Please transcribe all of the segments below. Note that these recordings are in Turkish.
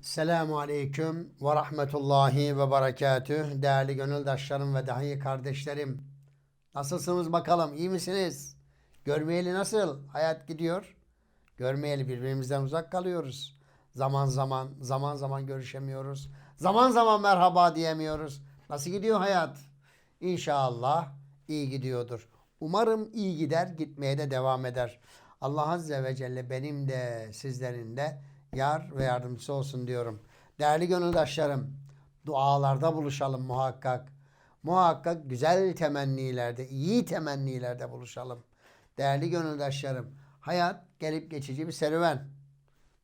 Selamu Aleyküm ve Rahmetullahi ve Berekatüh. Değerli gönüldaşlarım ve dahi kardeşlerim. Nasılsınız bakalım? İyi misiniz? Görmeyeli nasıl? Hayat gidiyor. Görmeyeli birbirimizden uzak kalıyoruz. Zaman zaman, zaman zaman görüşemiyoruz. Zaman zaman merhaba diyemiyoruz. Nasıl gidiyor hayat? İnşallah iyi gidiyordur. Umarım iyi gider, gitmeye de devam eder. Allah Azze ve Celle benim de sizlerin de yar ve yardımcısı olsun diyorum. Değerli gönüldaşlarım, dualarda buluşalım muhakkak. Muhakkak güzel temennilerde, iyi temennilerde buluşalım. Değerli gönüldaşlarım, hayat gelip geçici bir serüven.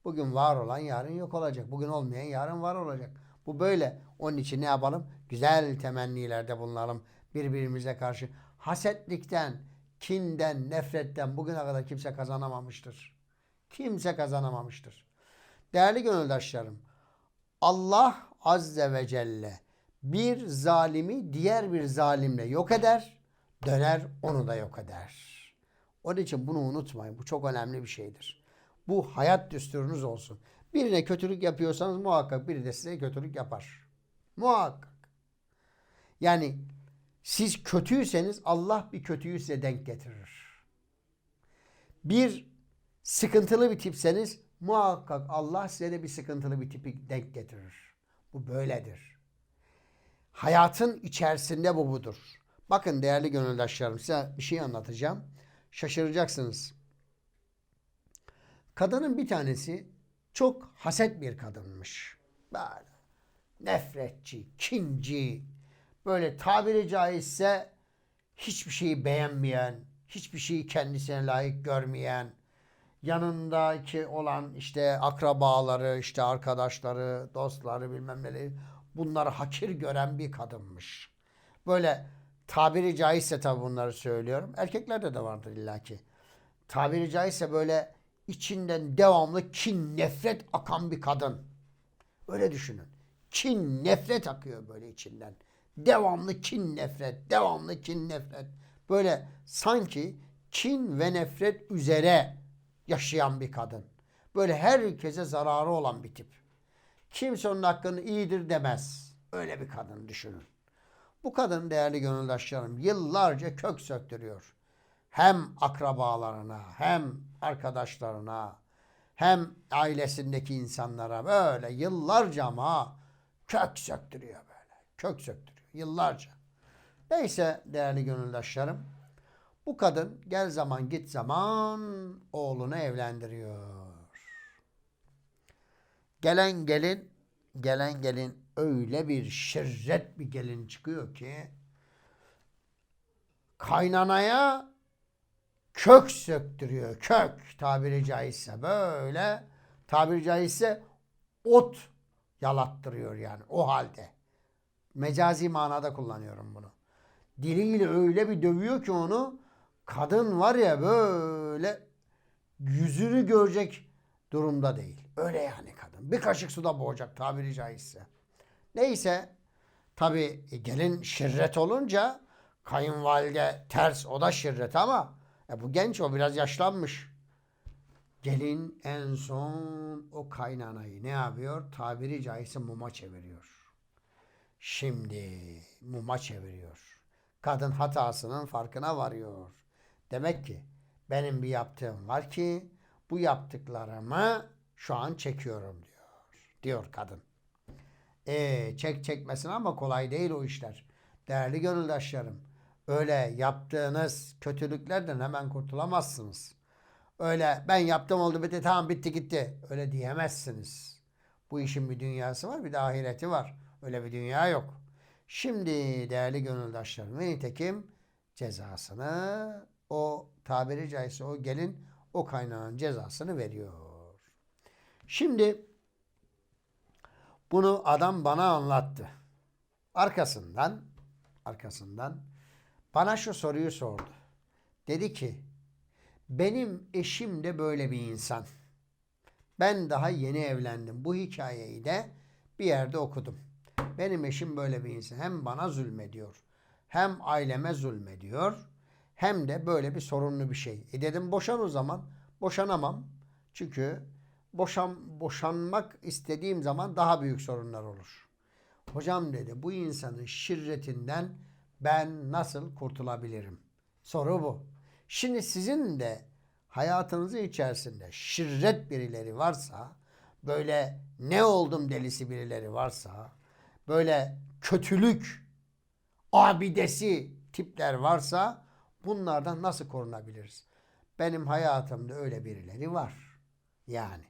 Bugün var olan yarın yok olacak. Bugün olmayan yarın var olacak. Bu böyle. Onun için ne yapalım? Güzel temennilerde bulunalım birbirimize karşı. Hasetlikten, kinden, nefretten bugüne kadar kimse kazanamamıştır. Kimse kazanamamıştır. Değerli gönüldaşlarım, Allah Azze ve Celle bir zalimi diğer bir zalimle yok eder, döner onu da yok eder. Onun için bunu unutmayın. Bu çok önemli bir şeydir. Bu hayat düsturunuz olsun. Birine kötülük yapıyorsanız muhakkak biri de size kötülük yapar. Muhakkak. Yani siz kötüyseniz Allah bir kötüyü size denk getirir. Bir sıkıntılı bir tipseniz muhakkak Allah size de bir sıkıntılı bir tipi denk getirir. Bu böyledir. Hayatın içerisinde bu budur. Bakın değerli gönüldaşlarım size bir şey anlatacağım. Şaşıracaksınız. Kadının bir tanesi çok haset bir kadınmış. Böyle nefretçi, kinci, böyle tabiri caizse hiçbir şeyi beğenmeyen, hiçbir şeyi kendisine layık görmeyen, yanındaki olan işte akrabaları, işte arkadaşları, dostları bilmem neleri bunları hakir gören bir kadınmış. Böyle tabiri caizse tabi bunları söylüyorum. Erkeklerde de vardır illaki. Tabiri caizse böyle içinden devamlı kin, nefret akan bir kadın. Öyle düşünün. Kin, nefret akıyor böyle içinden. Devamlı kin, nefret, devamlı kin, nefret. Böyle sanki kin ve nefret üzere yaşayan bir kadın. Böyle herkese zararı olan bir tip. Kimse onun hakkını iyidir demez. Öyle bir kadın düşünün. Bu kadın değerli gönüldaşlarım yıllarca kök söktürüyor. Hem akrabalarına, hem arkadaşlarına, hem ailesindeki insanlara böyle yıllarca ama kök söktürüyor böyle. Kök söktürüyor yıllarca. Neyse değerli gönüldaşlarım. Bu kadın gel zaman git zaman oğlunu evlendiriyor. Gelen gelin, gelen gelin öyle bir şirret bir gelin çıkıyor ki kaynanaya kök söktürüyor. Kök tabiri caizse böyle tabiri caizse ot yalattırıyor yani o halde. Mecazi manada kullanıyorum bunu. Diliyle öyle bir dövüyor ki onu kadın var ya böyle yüzünü görecek durumda değil. Öyle yani kadın. Bir kaşık suda boğacak tabiri caizse. Neyse tabi gelin şirret olunca kayınvalide ters o da şirret ama e, bu genç o biraz yaşlanmış. Gelin en son o kaynanayı ne yapıyor? Tabiri caizse muma çeviriyor. Şimdi muma çeviriyor. Kadın hatasının farkına varıyor. Demek ki benim bir yaptığım var ki bu yaptıklarımı şu an çekiyorum diyor. Diyor kadın. E çek çekmesin ama kolay değil o işler. Değerli gönüldaşlarım. Öyle yaptığınız kötülüklerden hemen kurtulamazsınız. Öyle ben yaptım oldu bitti tamam bitti gitti. Öyle diyemezsiniz. Bu işin bir dünyası var bir de ahireti var. Öyle bir dünya yok. Şimdi değerli gönüldaşlarım ve nitekim cezasını o tabiri caizse o gelin o kaynağın cezasını veriyor. Şimdi bunu adam bana anlattı. Arkasından arkasından bana şu soruyu sordu. Dedi ki benim eşim de böyle bir insan. Ben daha yeni evlendim. Bu hikayeyi de bir yerde okudum. Benim eşim böyle bir insan. Hem bana zulmediyor. Hem aileme zulmediyor. Hem de böyle bir sorunlu bir şey. E dedim boşan o zaman. Boşanamam. Çünkü boşan, boşanmak istediğim zaman daha büyük sorunlar olur. Hocam dedi bu insanın şirretinden ben nasıl kurtulabilirim? Soru bu. Şimdi sizin de hayatınızın içerisinde şirret birileri varsa, böyle ne oldum delisi birileri varsa, böyle kötülük abidesi tipler varsa bunlardan nasıl korunabiliriz? Benim hayatımda öyle birileri var. Yani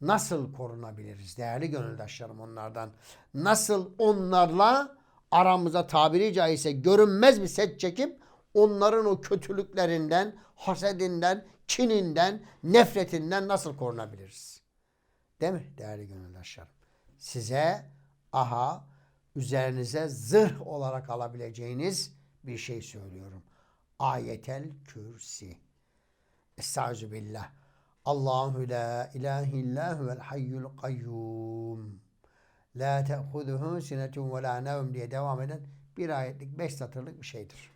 nasıl korunabiliriz değerli gönüldaşlarım onlardan? Nasıl onlarla aramıza tabiri caizse görünmez bir set çekip onların o kötülüklerinden, hasedinden, kininden, nefretinden nasıl korunabiliriz? Değil mi değerli gönüldaşlarım? Size aha üzerinize zırh olarak alabileceğiniz bir şey söylüyorum. Ayetel Kürsi. Estaizu billah. Allahu la ilahe illa huvel hayyul kayyum. La te'huduhu sinetun ve la nevm diye devam eden bir ayetlik, beş satırlık bir şeydir.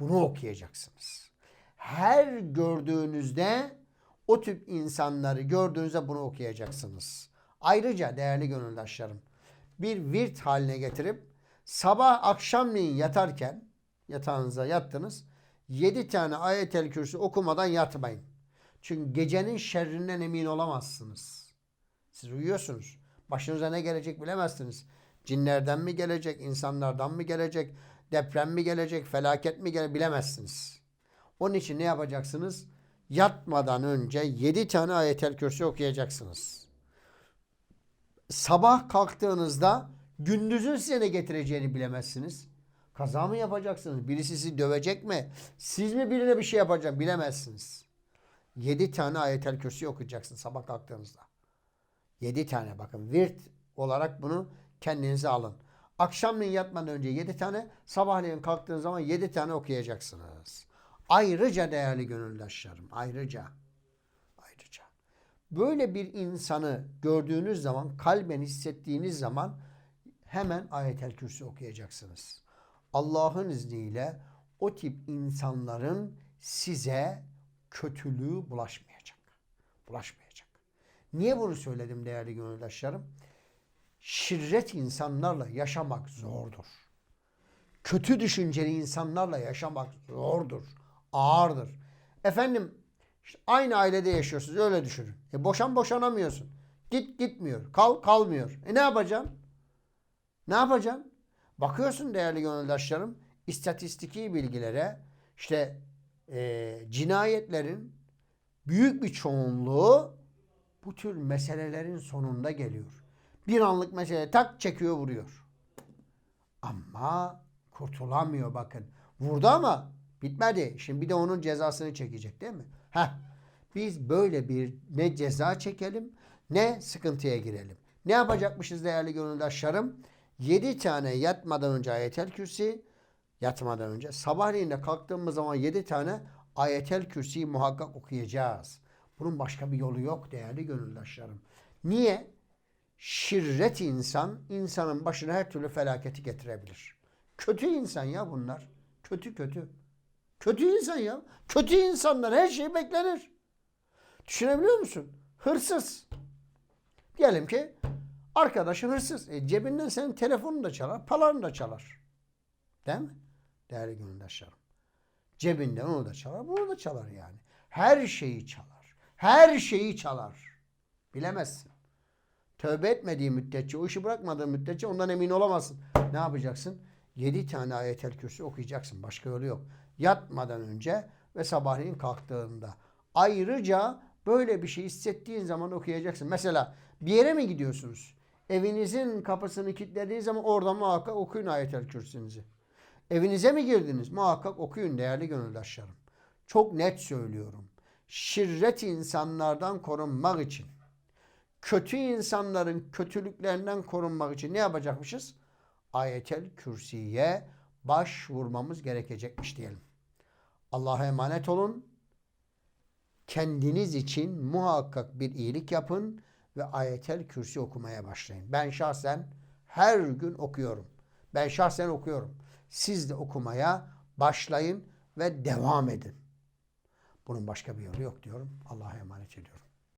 Bunu okuyacaksınız. Her gördüğünüzde o tip insanları gördüğünüzde bunu okuyacaksınız. Ayrıca değerli gönüldaşlarım bir virt haline getirip sabah akşamleyin yatarken yatağınıza yattınız. Yedi tane ayetel kürsü okumadan yatmayın. Çünkü gecenin şerrinden emin olamazsınız. Siz uyuyorsunuz. Başınıza ne gelecek bilemezsiniz. Cinlerden mi gelecek, insanlardan mı gelecek, deprem mi gelecek, felaket mi gelecek bilemezsiniz. Onun için ne yapacaksınız? Yatmadan önce yedi tane ayetel kürsü okuyacaksınız. Sabah kalktığınızda gündüzün size ne getireceğini bilemezsiniz. Kaza mı yapacaksınız? Birisi sizi dövecek mi? Siz mi birine bir şey yapacak bilemezsiniz. Yedi tane ayetel kürsü okuyacaksın sabah kalktığınızda. Yedi tane bakın virt olarak bunu kendinize alın. Akşamleyin yatmadan önce yedi tane, sabahleyin kalktığınız zaman yedi tane okuyacaksınız. Ayrıca değerli gönüldaşlarım, ayrıca, ayrıca. Böyle bir insanı gördüğünüz zaman, kalben hissettiğiniz zaman hemen ayetel kürsü okuyacaksınız. Allah'ın izniyle o tip insanların size kötülüğü bulaşmayacak. Bulaşmayacak. Niye bunu söyledim değerli gönüldaşlarım? Şirret insanlarla yaşamak zordur. Kötü düşünceli insanlarla yaşamak zordur. Ağırdır. Efendim işte aynı ailede yaşıyorsunuz öyle düşünün. E boşan boşanamıyorsun. Git gitmiyor. Kal kalmıyor. E ne yapacaksın? Ne yapacaksın? Bakıyorsun değerli gönüldaşlarım istatistiki bilgilere işte e, cinayetlerin büyük bir çoğunluğu bu tür meselelerin sonunda geliyor. Bir anlık mesele tak çekiyor vuruyor. Ama kurtulamıyor bakın. Vurdu ama bitmedi. Şimdi bir de onun cezasını çekecek değil mi? Heh. Biz böyle bir ne ceza çekelim ne sıkıntıya girelim. Ne yapacakmışız değerli gönüldaşlarım? 7 tane yatmadan önce ayetel kürsi, yatmadan önce sabahleyin de kalktığımız zaman 7 tane ayetel kürsiyi muhakkak okuyacağız. Bunun başka bir yolu yok değerli gönüldaşlarım. Niye? Şirret insan insanın başına her türlü felaketi getirebilir. Kötü insan ya bunlar. Kötü kötü. Kötü insan ya. Kötü insanlar her şey beklenir. Düşünebiliyor musun? Hırsız. Diyelim ki arkadaşın hırsız. E, cebinden senin telefonunu da çalar, paranı da çalar. Değil mi? Değerli gönüldaşlarım. Cebinden onu da çalar, bunu da çalar yani. Her şeyi çalar. Her şeyi çalar. Bilemezsin. Tövbe etmediği müddetçe, o işi bırakmadığı müddetçe ondan emin olamazsın. Ne yapacaksın? Yedi tane ayetel kürsü okuyacaksın. Başka yolu yok. Yatmadan önce ve sabahleyin kalktığında. Ayrıca böyle bir şey hissettiğin zaman okuyacaksın. Mesela bir yere mi gidiyorsunuz? Evinizin kapısını kilitlediği zaman orada muhakkak okuyun ayetel kürsünüzü. Evinize mi girdiniz? Muhakkak okuyun değerli gönüldaşlarım. Çok net söylüyorum. Şirret insanlardan korunmak için, kötü insanların kötülüklerinden korunmak için ne yapacakmışız? Ayetel Kürsi'ye başvurmamız gerekecekmiş diyelim. Allah'a emanet olun. Kendiniz için muhakkak bir iyilik yapın ve ayetel kürsi okumaya başlayın. Ben şahsen her gün okuyorum. Ben şahsen okuyorum. Siz de okumaya başlayın ve devam edin. Bunun başka bir yolu yok diyorum. Allah'a emanet ediyorum.